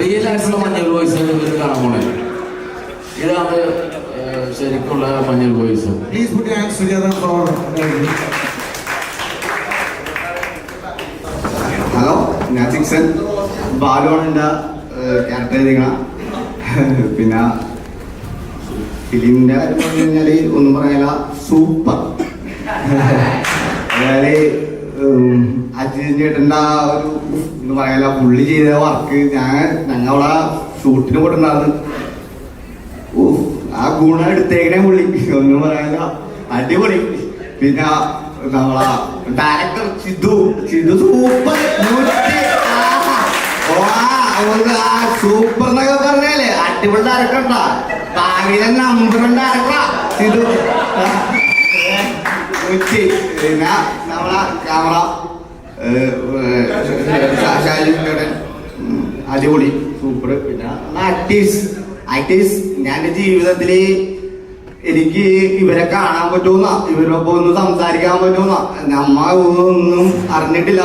Real ആയിട്ടുള്ള മഞ്ഞൾ voice ഇവർ കാണാൻ പോണേ. ഇതാണ് ശരിക്കുള്ള മഞ്ഞൾ voice. Please put your hands together hello ഞാൻ സിക്സൻ ബാലോണിന്റെ എന്റെ ക്യാരക്ടർ ചെയ്തിരിക്കണ പിന്നെ ഫിലിമിന്റെ കാര്യം പറഞ്ഞു കഴിഞ്ഞാൽ ഒന്നും പറയാനില്ല സൂപ്പർ. അതായത് അജിത് ചേട്ടന്റെ ആ ഒരു എന്ന് പറയാനില്ല പുള്ളി ചെയ്ത വർക്ക് ഞാൻ ഞങ്ങൾ അവിടെ ഷൂട്ടിന് പോയിട്ടുണ്ടായിരുന്നു ഓ ആ ഗുണം എടുത്തേക്കണേ പുള്ളി. ഒന്നും പറയാനില്ല അടിപൊളി. പിന്നെ നമ്മളെ director Chidu Chidu super super എന്നൊക്കെ പറഞ്ഞാലേ അടിപൊളി ഡയറക്ടർ ഉണ്ടാ നമ്പർ ഡയറക്ടറാ ഉച്ചി പിന്നെ നമ്മളെ ക്യാമറ അടിപൊളി സൂപ്പർ. പിന്നെ ഞാൻ എന്റെ ജീവിതത്തിൽ എനിക്ക് ഇവരെ കാണാൻ പറ്റുമെന്ന ഇവരൊപ്പം ഒന്ന് സംസാരിക്കാൻ പറ്റുമെന്ന. നമ്മ ഒന്നും അറിഞ്ഞിട്ടില്ല.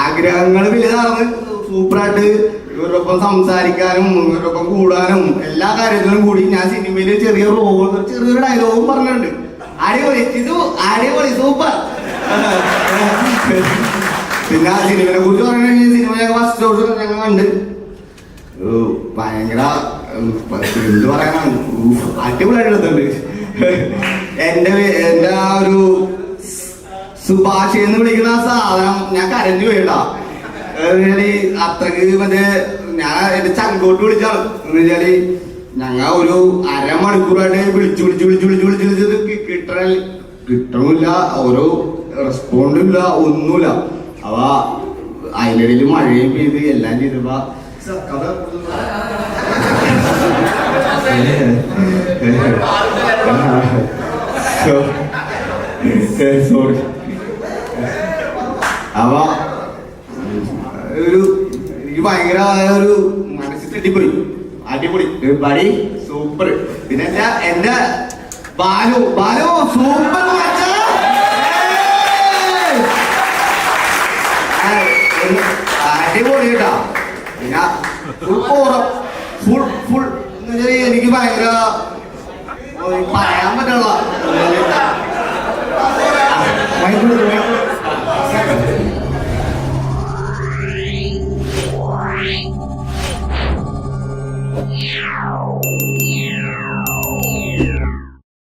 ആഗ്രഹങ്ങൾ വലുതാണ്. സൂപ്പറായിട്ട് ഇവരൊപ്പം സംസാരിക്കാനും ഇവരൊപ്പം കൂടാനും എല്ലാ കാര്യത്തിലും കൂടി ഞാൻ സിനിമയിൽ ചെറിയ റോൾ ചെറിയൊരു ഡയലോഗും പറഞ്ഞിട്ടുണ്ട്. അടിപൊളി. ഇത് അടിപൊളി സൂപ്പർ പിന്നെ ആ സിനിമയെ കുറിച്ച് പറയുകയാണെങ്കിൽ സിനിമ ഞങ്ങൾ ഫസ്റ്റ് ഷോട്ട് ഞങ്ങൾ കണ്ട്. ഭയങ്കര എന്ത് പറയാനാണ്? അടിപൊളിയായിട്ടുണ്ട്. എന്റെ എന്റെ ആ ഒരു സുഭാഷ എന്ന് വിളിക്കുന്ന ആ സാധനം ഞാൻ കരഞ്ഞു പോയിട്ടാ. എന്നുവെച്ചാൽ അത്രയ്ക്ക് മറ്റേ ഞാൻ എന്റെ ചങ്കോട്ട് വിളിച്ചാണ് എന്ന് വെച്ചാൽ ഞങ്ങ ഒരു അരമണിക്കൂറായിട്ട് വിളിച്ചു വിളിച്ചു വിളിച്ചു വിളിച്ചു വിളിച്ചു വിളിച്ചത് കിട്ടണ കിട്ടണില്ല. ഓരോ റെസ്പോണ്ടും ഇല്ല. ഒന്നുമില്ല. അവ അതിനിടയിൽ മഴയും പെയ്ത് എല്ലാം ചെയ്തപ്പോ കഥ സോറി അവ ഒരു എനിക്ക് ഭയങ്കര ഒരു മനസ്സിൽ തട്ടിപ്പോയി അടിപൊളി. പടി സൂപ്പർ പിന്നെ എന്റെ ബാലു ബാലു സൂപ്പർ അടിപൊളി ഫുൾ ഫുൾ എനിക്ക് ഭയങ്കര പറയാൻ പറ്റുള്ള Yeah.